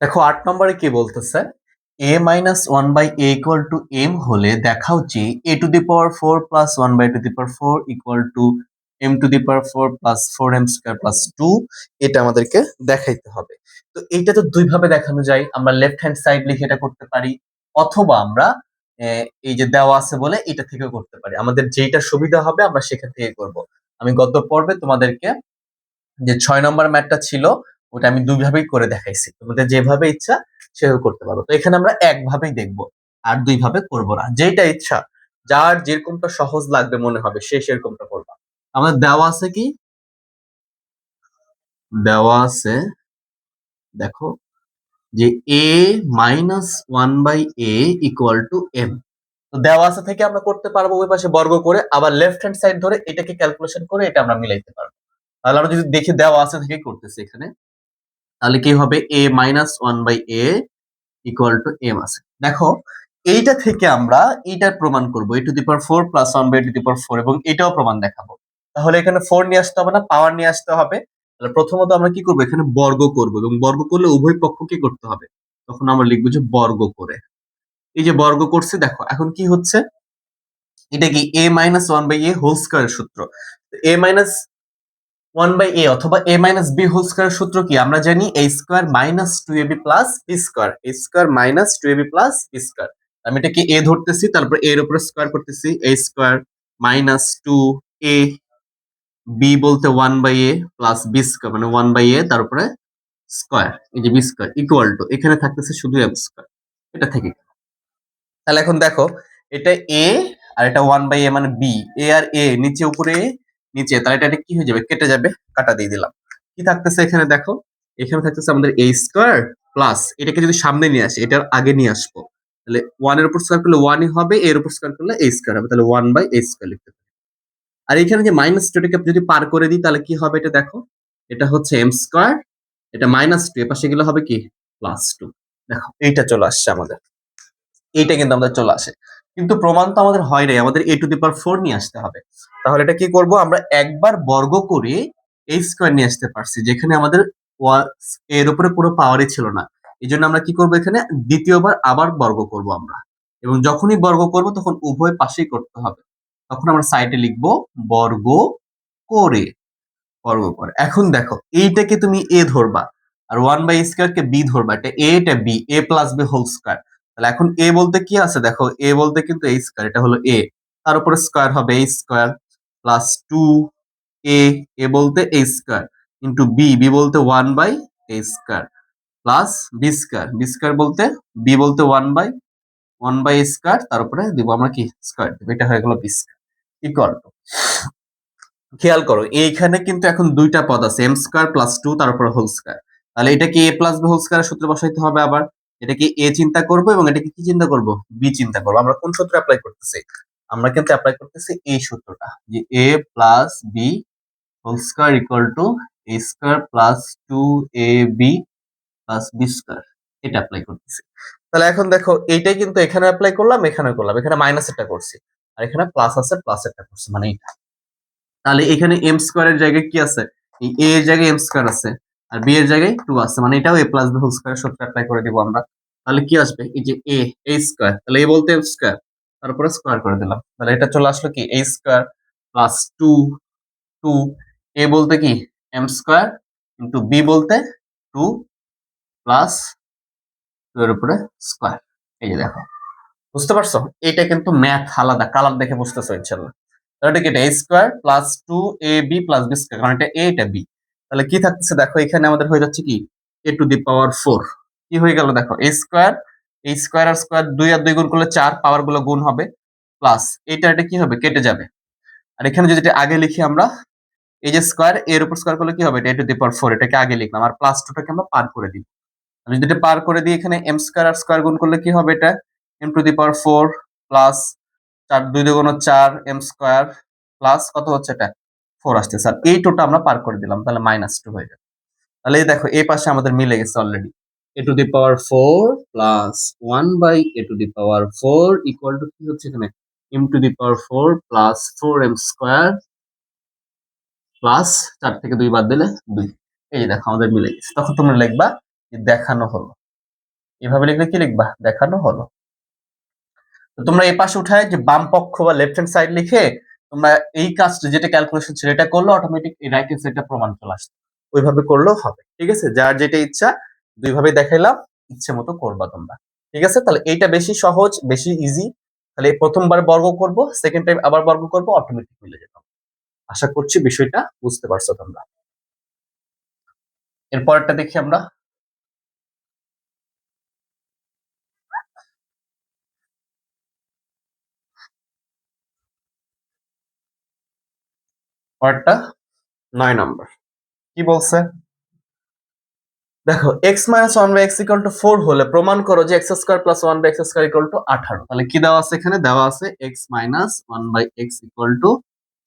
দেখো, আট নম্বরে কি বলতেছে? A minus one by A equal to M হলে দেখাও যে A to the power four plus one by to the power four equal to M to the power four plus four M square plus two এটা আমাদেরকে দেখাইতে হবে। তো এইটা তো দুইভাবে দেখানো যায়, আমরা লেফট হ্যান্ড সাইড লিখে এটা করতে পারি, অথবা আমরা এই যে দেওয়া আছে বলে এটা থেকে করতে পারি। আমাদের যেটা সুবিধা হবে আমরা সেখান থেকে করব। আমি গত পর্বে তোমাদেরকে যে ছয় নম্বর ম্যাথটা ছিল ওটা আমি দুইভাবেই করে দেখাইছি। তোমাদের যেভাবে ইচ্ছা সেভাবে করতে পারো। তো এখানে আমরা একভাবেই দেখব আর দুইভাবে করব না। যেটা ইচ্ছা, যার যেরকমটা সহজ লাগবে মনে হবে, সে সেরকমটা করবা। আমাদের দেওয়া আছে কি? দেওয়া আছে, দেখো, যে A minus one by A equal to M তো দেওয়া আছে থেকে আমরা করতে পারব ওই পাশে বর্গ করে, আবার লেফট হ্যান্ড সাইড ধরে এটাকে ক্যালকুলেশন করে এটা আমরা মিলাইতে পারব। তাহলে আমরা যদি দেখি দেওয়া আছে থেকে করতেছি এখানে। তাহলে কি হবে? A minus one by A equal to M আছে। দেখো, এইটা থেকে আমরা এইটার প্রমাণ করব। A to the power four plus one by to the power four এবং এটাও প্রমাণ দেখাবো। তাহলে এখানে ফোর নিয়ে আসতে হবে না পাওয়ার নিয়ে আসতে হবে। তাহলে প্রথমত আমরা কি করব? এখানে বর্গ করব এবং বর্গ করলে উভয় পক্ষ কি করতে হবে? তখন আমরা লিখব যে বর্গ করে। এই যে বর্গ করছে, দেখো, এখন কি হচ্ছে? এটা কি A minus one by A whole স্কোয়ারের সূত্র? A minus one by A অথবা A minus B whole square সূত্র কি? আমরা জানি A square minus two A B plus B square A square minus two A B plus B square আমি এটাকে A ধরতেছি, তারপর এর উপরে স্কোয়ার করতেছি। A square minus two A B বলতে one by A plus B square মানে one by এ তারপরে স্কোয়ার এই যে বি স্কোয়ার ইকুয়াল টু এখানে থাকতেছে শুধু এম স্কোয়ার এটা থেকে তাহলে এখন দেখো, এটা এ আর এটা ওয়ান বাই এ মানে বি এ আর এ নিচে উপরে নিচে, তাহলে এটা কি হয়ে যাবে? কেটে যাবে, কাটা দিয়ে দিলাম। কি থাকতেছে এখানে দেখো? এখানে থাকতেছে আমাদের এই স্কোয়ার প্লাস এটাকে যদি সামনে নিয়ে আসি, এটার আগে নিয়ে আসব। তাহলে ওয়ানের উপর স্কোয়ার করলে ওয়ানই হবে এর উপর স্কোয়ার করলে এ স্কোয়ার হবে, তাহলে ওয়ান বাই এই স্কোয়ার লিখতে পারি। আর এখানে যে মাইনাস টুটাকে যদি পার করে দিই, তাহলে কি হবে এটা দেখো? এটা হচ্ছে এম স্কোয়ার এটা মাইনাস টু এপাশে গেলে হবে কি? প্লাস টু দেখো, এইটা চলে আসছে আমাদের। এইটা কিন্তু আমাদের চলে আসে। কিন্তু প্রমাণ তো আমাদের হয় নাই, আমাদের এ টু দি পাওয়ার ফোর নিয়ে আসতে হবে। তাহলে এটা কি করব? আমরা একবার বর্গ করে এই স্কোয়ার নিয়ে আসতে পারছি, যেখানে আমাদের এর উপরে কোনো পাওয়ারই ছিল না। এই জন্য আমরা কি করব এখানে? দ্বিতীয়বার আবার বর্গ করব আমরা। এবং যখনই বর্গ করব, তখন উভয় পাশেই করতে হবে। তখন আমরা সাইডে লিখব বর্গ করে বর্গ করে। এখন দেখো, এইটাকে তুমি এ ধরবা, আর ওয়ান বাই স্কোয়ার কে বি ধরবা। এটা এ এটা B A plus B whole square তাহলে এখন এ বলতে কি আছে? দেখো এ বলতে কিন্তু এই স্কোয়ার এটা হলো এ তার উপরে স্কোয়ার হবে এই square plus two A A বলতে এই স্কোয়ার ইন্টু বি বি বলতে one by A square plus B square B square বলতে বি বলতে one by one by square তার উপরে দিব আমরা কি? স্কোয়ার এটা হয়ে গেল বি স্কোয়ার ইকুয়াল টু খেয়াল করো, এইখানে কিন্তু এখন দুইটা পদ আছে এম স্কোয়ার প্লাস টু তার উপরে হোল স্কোয়ার তাহলে এটাকে A plus B whole square সূত্রে বসাইতে হবে আবার? এটাকে এ চিন্তা করব এবং এটাকে কি চিন্তা করব? বি চিন্তা করব। আমরা কোন সূত্র অ্যাপ্লাই করতেছি? আমরা কিন্তু অ্যাপ্লাই করতেছি এই সূত্রটা। যে A plus B whole square equal to A square plus two A B plus B square এটা অ্যাপ্লাই করতেছি। তাহলে এখন দেখো, এইটাই কিন্তু এখানে অ্যাপ্লাই করলাম এখানে করলাম। এখানে মাইনাস একটা করছি। আর এখানে প্লাস আছে প্লাস একটা করছি মানে এটা তাহলে এখানে এম স্কোয়ারের জায়গায় কি আছে? এই এ এর জায়গায় এম স্কোয়ার আছে। আর বি এর জায়গায় টু আছে। মানে এটাও A plus B whole square সূত্র অ্যাপ্লাই করে দিব আমরা। তাহলে কি আসবে? এই যে এ এ স্কোয়ার তাহলে এ বলতে স্কোয়ার তারপরে স্কোয়ার করে দিলাম। তাহলে এটা চলে আসলো কি? A square plus two two A বলতে কি? এম স্কোয়ার ইন্টু বি বলতে টু প্লাস টু এর উপরে স্কোয়ার এই যে দেখো। বুঝতে পারছ? এটা কিন্তু ম্যাথ আলাদা। কালার দেখে বুঝতেছো, ইনশাল্লাহ। তাহলে এটা কি? এটা A square plus two A B plus B square কারণ এটা এ এটা বি তাহলে কি থাকতেছে? দেখো, এখানে আমাদের হয়ে যাচ্ছে কি? এ টু দি পাওয়ার ফোর কি হয়ে গেল? দেখো এ স্কোয়ার এই স্কোয়ার আর স্কোয়ার দুই আর দুই গুণ করলে চার পাওয়ারগুলো গুণ হবে প্লাস এটা এটা কি হবে? কেটে যাবে। আর এখানে যদি এটা আগে লিখি আমরা, এই যে স্কোয়ার এর উপর স্কোয়ার করলে কি হবে? এটা এ টু দি পাওয়ার ফোর এটাকে আগে লিখলাম। আর প্লাস টুটাকে আমরা পার করে দিই। আমি যদি এটা পার করে দিই, এখানে এম স্কোয়ার আর স্কোয়ার গুণ করলে কি হবে এটা? M to the power four plus চার, দুই দুগুণ চার এম স্কোয়ার প্লাস কত হচ্ছে এটা? ফোর আসছে। স্যার এই টোটা আমরা পার করে দিলাম, তাহলে মাইনাস টু হয়ে যাবে। তাহলে দেখো, এই পাশে আমাদের মিলে গেছে already A to the power four plus one by A to the power four equal to কি হচ্ছে এখানে? M to the power four plus four M square plus চার থেকে দুই বাদ দিলে দুই। এই দেখো, আমাদের মিলে গেছে। তখন তোমরা লিখবা যে দেখানো হলো। এভাবে লিখলে কি লিখবা? দেখানো হলো। তো তোমরা এই পাশে উঠায় যে বাম পক্ষ বা লেফট হ্যান্ড সাইড লিখে তোমরা এই কাজটা যেটা ক্যালকুলেশন ছিল এটা করলে অটোমেটিক এই রাইট হ্যান্ড সাইডটা প্রমাণ চলে আসবে ওইভাবে করলেও হবে, ঠিক আছে? যার যেটা ইচ্ছা দুইভাবে দেখাইলাম, ইচ্ছে মতো করবা তোমরা, ঠিক আছে? তাহলে এইটা বেশি সহজ, বেশি ইজি তাহলে প্রথমবার বর্গ করব সেকেন্ড টাইম আবার বর্গ করব অটোমেটিক মিলে যেত। আশা করছি বিষয়টা বুঝতে পারছ তোমরা। এরপরটা দেখি আমরা। পরেরটা নয় নম্বর। কি বলছে? দেখো X minus one by X equal to four হলে প্রমাণ করো যে X square plus one by X square equal to আঠারো। তাহলে কি দেওয়া আছে এখানে? দেওয়া আছে X minus one by X equal to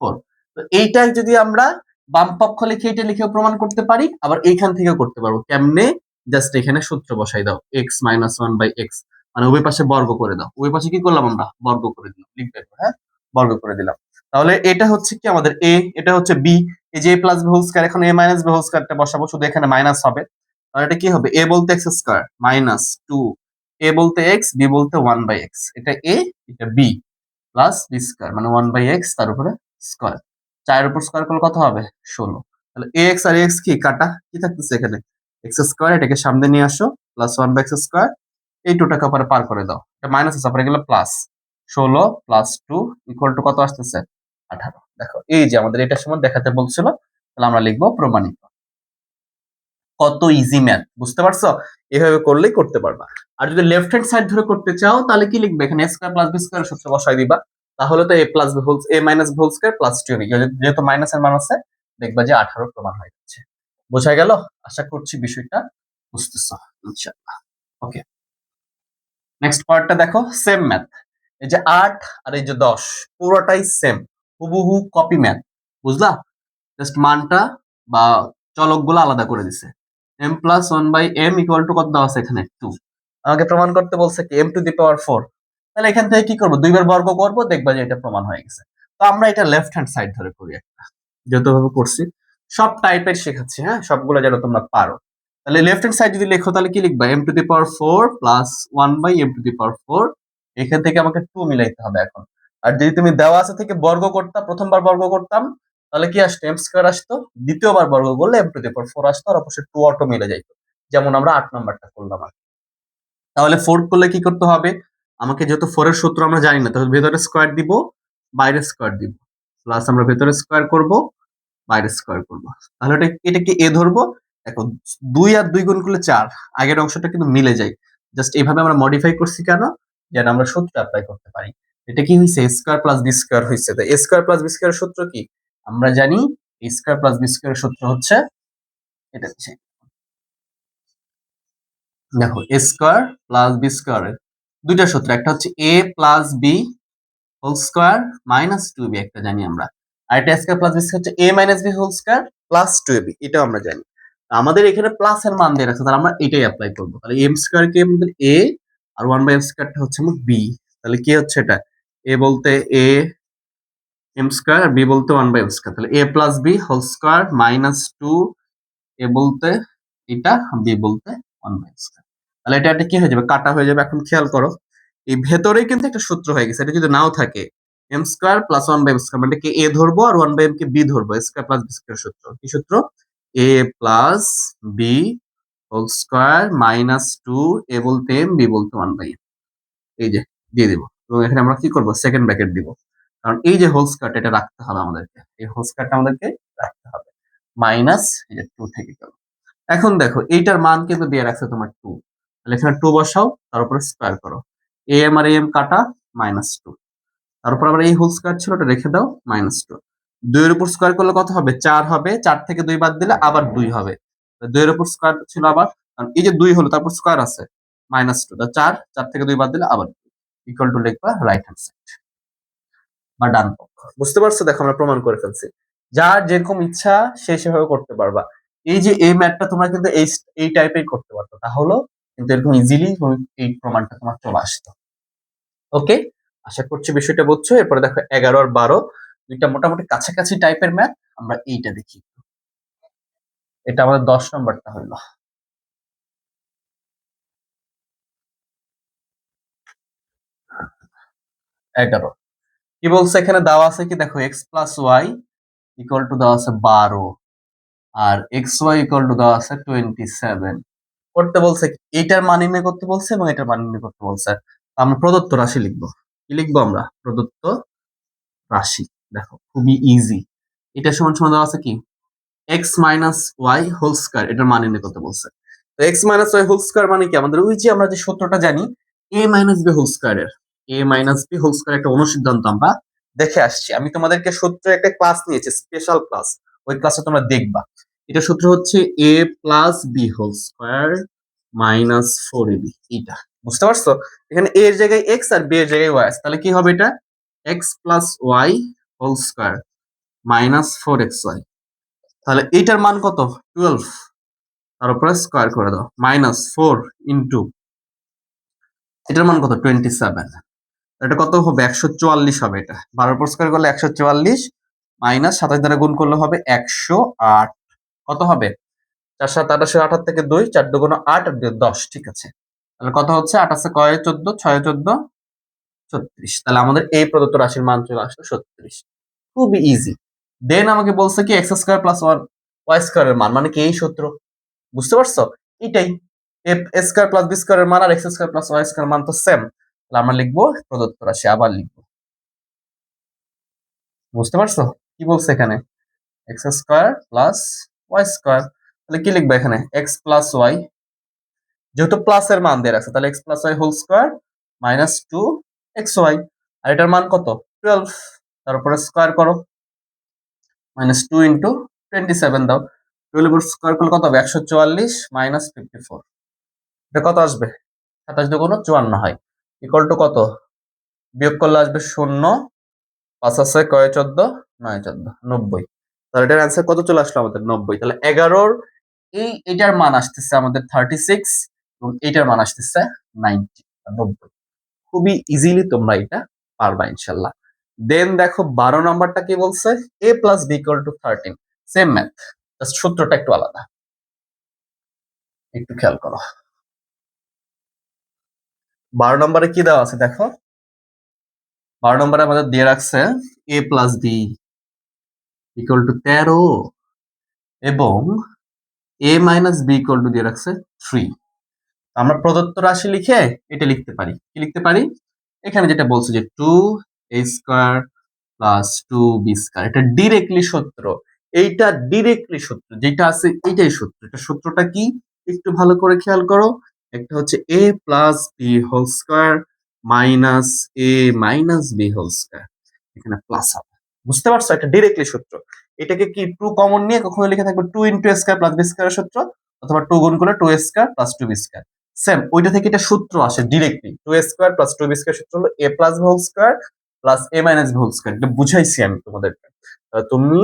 four তো এইটাই যদি আমরা বাম পক্ষ লিখে, এটা লিখেও প্রমাণ করতে পারি, আবার এইখান থেকেও করতে পারব। কেমনে? জাস্ট এখানে সূত্র বসাই দাও X minus one by X মানে উভয় পাশে বর্গ করে দাও। উভয় পাশে কি করলাম আমরা? বর্গ করে দিলাম। লিখবে হ্যাঁ? বর্গ করে দিলাম। তাহলে এটা হচ্ছে কি আমাদের এ এটা হচ্ছে বি এই যে প্লাস বি হোল স্কয়ার এখন এ মাইনাস বি হোল স্কয়ারটা বসাবো, শুধু এখানে মাইনাস হবে। তাহলে এটা কি হবে? এ বলতে X square minus two A বলতে এক্স বি বলতে ওয়ান বাই এক্স এটা এ এটা বি প্লাস বি স্কয়ার মানে ওয়ান বাই এক্স তার উপরে স্কয়ার চারের উপর স্কয়ার করলে কত হবে? ষোলো। তাহলে এ এক্স আর এক্স কি? কাটা। কি থাকতেছে এখানে? এক্স স্কয়ার এটাকে সামনে নিয়ে আসো plus one by X square এই টুটাকে পরে পার করে দাও। এটা মাইনাস আছে পরে গেলে প্লাস ষোলো প্লাস টু ইকুয়াল টু কত আসতেছে? আঠারো। দেখো, এই যে আমাদের এটার সময় দেখাতে বলছিল, তাহলে আমরা লিখব প্রমাণিত। কত ইজি ম্যাথ বুঝতে পারছ? এভাবে করলেই করতে পারবা। আর যদি লেফট হ্যান্ড সাইড ধরে করতে চাও, তাহলে কি লিখবে? এখানে স্কয়ার প্লাস বি স্কয়ার সূত্র বসাই দিবা। তাহলে তো A plus B whole A minus whole square plus two যেহেতু মাইনাস এর মাইনাসে দেখবা যে আঠারো প্রমাণ হয়ে যাচ্ছে। বোঝা গেল? আশা করছি বিষয়টা বুঝতেছো, ইনশাআল্লাহ। ওকে নেক্সট পার্টটা দেখো সেম ম্যাথ এই যে আট আর এই যে দশ, পুরোটাই সেম হুবহু কপি ম্যাথ বুঝলা? জাস্ট মানটা বা চলকগুলো আলাদা করে দিছে। M plus one by M equal to কত দেওয়া আছে এখানে? টু আমাকে প্রমাণ করতে বলছে কি M to the power four তাহলে এখান থেকে কি করব? দুইবার বর্গ করব, দেখবা যে এটা প্রমাণ হয়ে গেছে। তো আমরা এটা লেফট হ্যান্ড সাইড ধরে করি একটা। যেহেতু ভাবে করছি, সব টাইপের শেখাচ্ছি হ্যাঁ? সবগুলো যেন তোমরা পারো। তাহলে লেফট হ্যান্ড সাইড যদি লেখো, তাহলে কি লিখবা? M to the power four plus one by M to the power four এখান থেকে আমাকে টু মিলাইতে হবে এখন। আর যদি তুমি দেওয়া আছে থেকে বর্গ করতাম প্রথমবার বর্গ করতাম, তাহলে কি আসতো? এম স্কোয়ার আসতো। দ্বিতীয়বার বর্গ করলে M to the power four আসতো, আর অবশ্যই টু অটো মিলে যাইতো। যেমন আমরা আট নাম্বারটা করলাম আর তাহলে ফোর করলে কি করতে হবে? আমাকে যেহেতু ফোরের সূত্র আমরা জানি না, তাহলে ভেতরে স্কোয়ার দিব, বাইরে স্কোয়ার দিব। প্লাস আমরা ভেতরে স্কোয়ার করব, বাইরে স্কোয়ার করব। তাহলে এটা এটা কি এ ধরবো? দেখো, দুই আর দুই গুণ করলে চার। আগের অংশটা কিন্তু মিলে যায়। জাস্ট এইভাবে আমরা মডিফাই করছি কেন? যেন আমরা সূত্র অ্যাপ্লাই করতে পারি। এটা কি হয়েছে স্কোয়ার প্লাস বি স্কোয়ার হয়েছে তো স্কোয়ার প্লাস বি স্কোয়ার সূত্র কি? আমরা জানি স্কোয়ার প্লাস বি স্কোয়ার সূত্র হচ্ছে এটা হচ্ছে দেখো, স্কোয়ার প্লাস বি স্কোয়ার দুইটা সূত্র, একটা হচ্ছে A plus B whole square minus two B একটা জানি আমরা। আর এটা স্কোয়ার প্লাস বি হচ্ছে A minus B whole square plus two B, এটাও আমরা জানি। আমাদের এখানে প্লাস এর মান দিয়ে রাখছে, তাহলে আমরা এটাই অ্যাপ্লাই করব। তাহলে এম স্কোয়ার কে আমাদের এ আর ওয়ান বাই এম স্কোয়ারটা হচ্ছে আমার বি তাহলে কি হচ্ছে এটা? এ বলতে এ এম স্কোয়ার বি বলতে ওয়ান বাই এম স্কোয়ার তাহলে A plus B whole square minus two A বলতে এটা বি বলতে ওয়ান বাই স্কোয়ার তাহলে এটা একটা কি হয়ে যাবে? কাটা হয়ে যাবে, এখন খেয়াল করো। এই ভেতরেই কিন্তু একটা সূত্র হয়ে গেছে। এটা যদি নাও থাকে M square plus one by M square মানে এ ধরবো আর ওয়ান বাই এম কে বি ধরবো? স্কোয়ার প্লাস বি স্কোয়ার সূত্র। কি সূত্র? A plus B whole square minus two A বলতে এম বি বলতে ওয়ান বাই এম এই যে, দিয়ে দিব। এবং এখানে আমরা কি করব? সেকেন্ড ব্র্যাকেট দিব। কারণ এই যে হোল স্কোয়ারটা এটা রাখতে হবে আমাদেরকে। এই হোল স্কোয়ারটা আমাদেরকে রাখতে হবে। মাইনাস এই যে টু থেকে গেল। এখন দেখো, এইটার মান কিন্তু দিয়ে রাখছে তোমার টু তাহলে এখানে টু বসাও, তার উপরে স্কোয়ার করো। এ এম আর এম কাটা মাইনাস টু তারপর আবার এই হোল স্কোয়ার ছিল, ওটা রেখে দাও মাইনাস টু দুইয়ের উপর স্কোয়ার করলে কত হবে? চার হবে। চার থেকে দুই বাদ দিলে আবার দুই হবে। দুইয়ের উপর স্কোয়ার ছিল আবার, কারণ এই যে দুই হলো, তারপর স্কোয়ার আছে। মাইনাস টু চার চার থেকে দুই বাদ দিলে আবার ইকুয়াল টু লিখবা রাইট হ্যান্ড সাইড বা ডান পক্ষ বুঝতে পারছ? দেখো, আমরা প্রমাণ করে ফেলছি। যার যেরকম ইচ্ছা, সে সেভাবে করতে পারবা। এই যে এই ম্যাথটা তোমরা কিন্তু এই এই টাইপের করতে পারতো। তাহলে কিন্তু এরকম ইজিলি এই প্রমাণটা তোমার চলে আসতো। ওকে আশা করছি বিষয়টা বুঝছ। এরপরে দেখো, এগারো আর বারো, দুইটা মোটামুটি কাছাকাছি টাইপের ম্যাথ আমরা এইটা দেখি। এটা আমাদের দশ নম্বরটা হইল এগারো। কি বলছে এখানে? দেওয়া আছে কি? দেখো X plus Y equal to দেওয়া আছে বারো। আর এক্স ওয়াই ইকুয়াল টু দেওয়া আছে টোয়েন্টি সেভেন করতে বলছে কি? এইটার মান নির্ণয় করতে বলছে এবং এটার মান নির্ণয় করতে বলছে। আমরা প্রদত্ত রাশি লিখব। কি লিখব আমরা? প্রদত্ত রাশি। দেখো, খুবই ইজি এটা সমান সমান দেওয়া আছে কি? X minus Y whole square এটার মান নির্ণয় করতে বলছে। তো X minus Y whole square মানে কি? আমাদের ওই যে আমরা যে সূত্রটা জানি A minus B whole স্কয়ারের A minus B whole square একটা অনুসিদ্ধান্ত আমরা দেখে আসছি। আমি তোমাদেরকে সূত্র একটা ক্লাস নিয়েছি স্পেশাল ক্লাস ওই ক্লাসটা তোমরা দেখবা। এটা সূত্র হচ্ছে A plus B whole square minus four A B বুঝতে পারছ? এখানে এ এর জায়গায় এক্স আর বি এর জায়গায় ওয়াই তাহলে কি হবে এটা? X plus Y whole square minus four X Y তাহলে এইটার মান কত? টুয়েলভ তার উপরে স্কোয়ার করে দাও। মাইনাস ফোর ইন্টু এটার মান কত? টোয়েন্টি সেভেন এটা কত হবে? একশো চুয়াল্লিশ হবে এটা। বারোর উপর স্কোয়ার করলে একশো চুয়াল্লিশ মাইনাস সাতাশ দ্বারা গুণ করলে হবে একশো আট। কত হবে? চার সাত আঠাশে আঠার থেকে দুই, চার দুগুণ আট আর দুই দশ, ঠিক আছে? তাহলে কত হচ্ছে? আছে কয় চোদ্দ? ছয় চোদ্দ? ছত্রিশ। তাহলে আমাদের এই প্রদত্ত রাশির মান চলে আসলো ছত্রিশ। খুবই ইজি দেন আমাকে বলছে কি X square plus one Y স্কোয়ারের মান মানে কি এই সূত্র? বুঝতে পারছ? এটাই। এফ স্কোয়ার প্লাস বি স্কোয়ারের মান আর X square plus Y square মান তো সেম তাহলে আমরা লিখব প্রদত্ত রাশি, আবার লিখব। বুঝতে পারছ? কি বলছে এখানে? X square plus Y square তাহলে কি লিখব এখানে? এক্স প্লাস ওয়াই যেহেতু প্লাস এর মান দিয়ে আছে, তাহলে X plus Y whole square minus two X Y আর এটার মান কত? টুয়েলভ তারপরে স্কোয়ার করো। Minus two into twenty seven দাও টুয়েলভ স্কোয়ার করলে কত হবে? একশো চুয়াল্লিশ মাইনাস ফিফটি ফোর এটা কত আসবে? সাতাশ দুগুণ চুয়ান্ন হয়। ইকুয়াল টু কত? বিয়োগ করলে আসবে শূন্য, পাঁচ আছে কয় চোদ্দ? নয় চোদ্দ, নব্বই। তাহলে এটার অ্যান্সার কত চলে আসলো আমাদের? নব্বই। তাহলে এগারোর এই, এটার মান আসতেছে আমাদের থার্টি সিক্স এবং এইটার মান আসতেছে নাইনটি নব্বই। খুবই ইজিলি তোমরা এটা পারবা ইনশাল্লাহ। দেন দেখো বারো নাম্বারটা কি বলছে? A plus B to thirteen same math সূত্রটা একটু আলাদা। একটু খেয়াল করো। বারো নম্বরে কি দেওয়া আছে দেখো? বারো নম্বরে আমাদের দিয়ে রাখছে A plus B equal to তেরো এবং A minus B equal to দিয়ে রাখছে থ্রি আমরা প্রদত্ত রাশি লিখে এটা লিখতে পারি। কি লিখতে পারি? এখানে যেটা বলছে যে two A square plus two B square এটা ডিরেক্টলি সূত্র এইটা ডিরেক্টলি সূত্র যেটা আছে এইটাই সূত্র এটা সূত্রটা কি? একটু ভালো করে খেয়াল করো। একটা হচ্ছে A plus B whole square minus A minus B whole square এখানে প্লাস হবে। বুঝতে পারছ? এটা ডিরেক্টলি সূত্র। এটাকে কি টু কমন নিয়ে কখনো লিখে থাকবে? Two into square plus B square সূত্র অথবা টু গুণ করে two square plus two B square same ওইটা থেকে এটা সূত্র আসে directly two square plus two B square সূত্র হলো A plus whole square plus A minus B whole square এটা বুঝাইছি আমি তোমাদেরকে। তুমি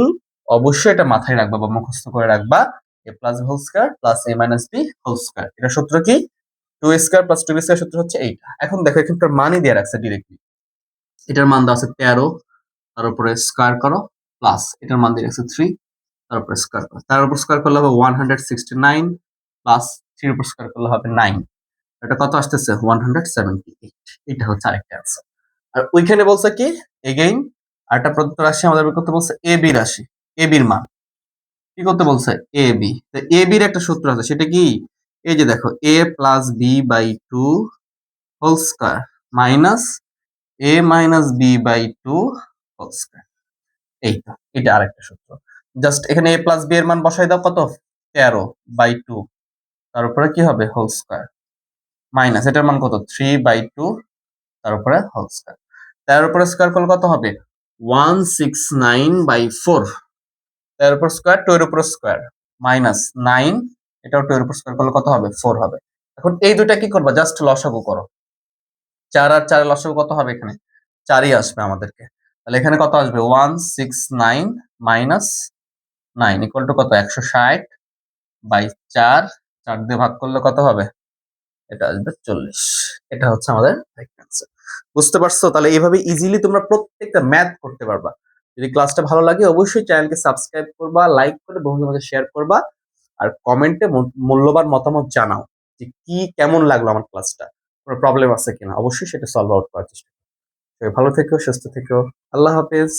অবশ্যই এটা মাথায় রাখবা বা মুখস্থ করে রাখবা। A plus whole square plus A minus B whole square এটা সূত্র কি? Two square plus two square সূত্র হচ্ছে এইটা। এখন দেখো, এখানকার মানই দিয়ে রাখছে ডিরেক্টলি এটার মান দেওয়া আছে তেরো, তার উপরে স্কোয়ার করো প্লাস এটার মান দিয়ে রাখছে থ্রি তার উপরে স্কোয়ার করো। তার উপর স্কোয়ার করলে হবে one hundred sixty nine plus থ্রির উপর স্কোয়ার করলে হবে নাইন এটা কত আসতেছে? ওয়ান হান্ড্রেড সেভেন্টি এইট এটা হচ্ছে আরেকটা অ্যান্সার আর ওইখানে বলছে কি? এগেইন আরেকটা প্রদত্ত রাশি আমাদের করতে বলছে এ বি রাশি। এ বির মান। কি করতে বলছে? এ বি এ বির একটা সূত্র আছে, সেটা কি? এই যে দেখো A plus B by two whole square minus A minus B by two whole square এইটা এটা আরেকটা সূত্র। জাস্ট এখানে এ প্লাস বি এর মান বসাই দাও, কত? তেরো বাই টু তার উপরে কি হবে? হোল স্কোয়ার মাইনাস এটার মান কত? থ্রি বাই টু তার উপরে হোল স্কোয়ার তার উপরে স্কোয়ার করলে কত হবে? One six nine by four তার উপর স্কোয়ার টু এর উপর স্কোয়ার মাইনাস নাইন এটাও টু এর উপর স্কোয়ার করলে কত হবে? ফোর হবে। এখন এই দুইটা কি করবা? জাস্ট লসাগু করো। চার আর চার লসাগু কত হবে এখানে? চারই আসবে আমাদেরকে। তাহলে এখানে কত আসবে? One six nine minus nine equal to কত? একশো ষাট বাই চার। চার দিয়ে ভাগ করলে কত হবে? এটা আসবে চল্লিশ। এটা হচ্ছে আমাদের বুঝতে পারছ? তাহলে এইভাবে ইজিলি তোমরা প্রত্যেকটা ম্যাথ করতে পারবা। যদি ক্লাসটা ভালো লাগে, অবশ্যই চ্যানেলকে সাবস্ক্রাইব করবা লাইক করে বন্ধুদের মধ্যে শেয়ার করবা। আর কমেন্টে মূল্যবান মতামত জানাও যে কি কেমন লাগল আমার ক্লাসটা কোনো প্রবলেম আছে কিনা? অবশ্যই সেটা সলভ আউট করার চেষ্টা সবাই ভালো থেকো, সুস্থ থেকো। আল্লাহ হাফেজ।